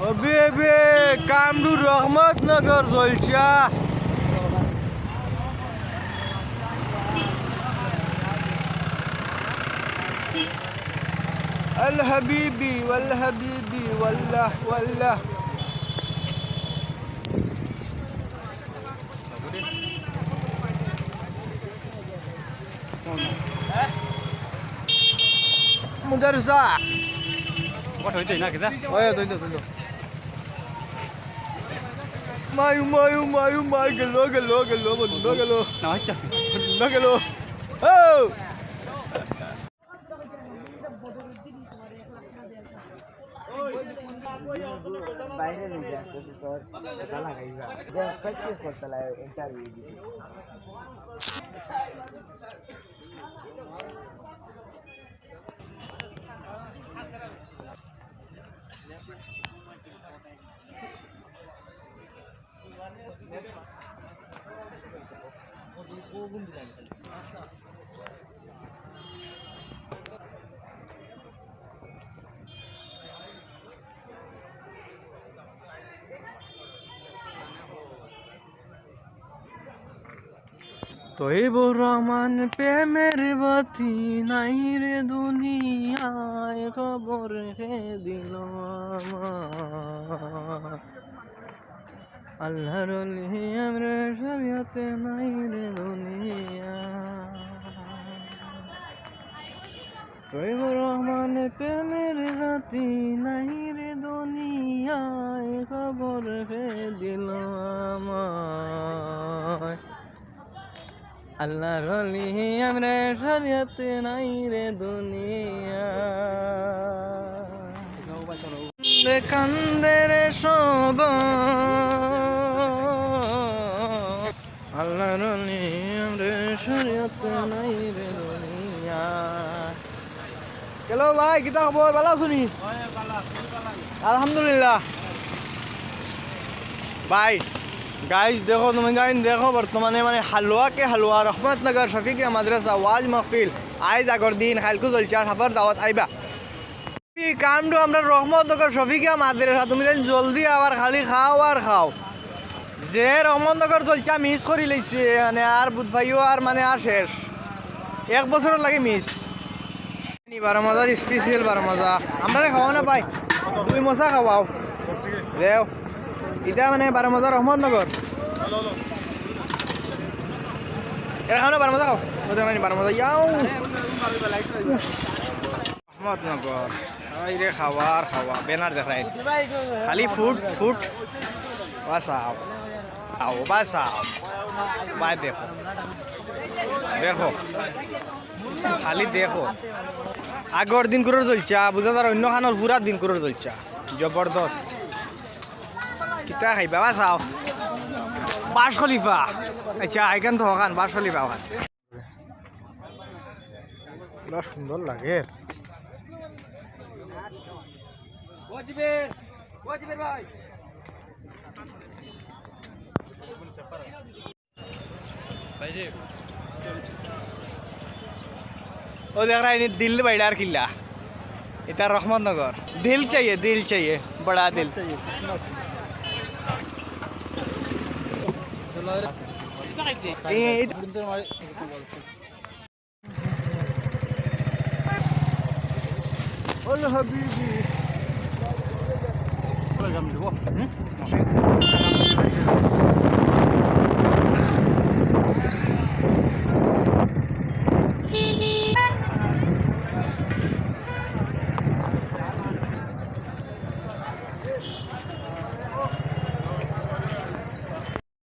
بیبی کامرو رحمت نگر زلچه الحبيبي والحبيبي والله والله. مدرسة. Oye, doy, doy, doy. Mayu, mayu, mayu, mayu, gelo, gelo, gelo, gelo, gelo, না হইতা gelo, gelo. Oh! বাইরে নিয়ে যাচ্ছে তোর গালা খাইবা যে প্র্যাকটিস করতে লাগে ইন্টারভিউ দিতে তৈবুর রহমান প্রেমের বাতি নাই রে দুনিয়ায় খবর হে দিল আমার। আল্লাহর আমরা শরিয়তে নাই রে দুনিয়া তৈবুর রহমান প্রেমের জাতি নাই রে দুনিয়ায় খবর হে দিল আমায়। আল্লাহর আমরা শরিয়তে নাই রে দুনিয়া। কান্দে রে সব আল্লাহর অলি আমরা শরিয়তে নাই রে দুনিয়া কেলো ভাই কিতা খবর? ভালো শুনি আলহামদুলিল্লাহ। ভাই গাইজ দেখো তুমি গাইন দেখো বর্তমানে মানে হালুয়াকে হালুয়া রহমতনগর শফিকে মাদ্রাসা ওয়াজ মাহফিল আইজ আগর দিন খালকু চলছে আর হাফার দাওয়াত আইবা। এই কামটো আমরা রহমতনগর শফিকে মাদ্রাসা তুমি যেন জলদি আবার খালি খাও আর খাও। যে রহমতনগর চলছে মিস করি লাইছে মানে আর বুধভাইও আর মানে আর শেষ। এক বছরের লাগে মিস বারো মজার স্পেশাল বারো মজা আমরা খাওয়া না পাই? দুই মশা খাওয়াও। দেও। এটা মানে বারো মজা রহমতনগর এটা খাও না বারো মজা খাও ওদের মানে বারো মজা যাও রহমতনগর এই রে খাওয়ার খাওয়া বেনার দেখায় খালি ফুড ফুড বাসাও আও বাসাও বাই দেখো। দেখো। খালি দেখো। আগর দিন করে চলছে বুঝা তার অন্য খানোর পুরা দিন করে চলছে জবরদস্ত কিতা খাইবা বা চাও। বাস খলিফা। আচ্ছা এখান তো হকান বাস খলিফা হকান সুন্দর লাগে। ও देख रहा है दिल बैडार किला इतना रहमत नगर दिल चाहिए दिल चाहिए बड़ा दिल चाहिए हबीबी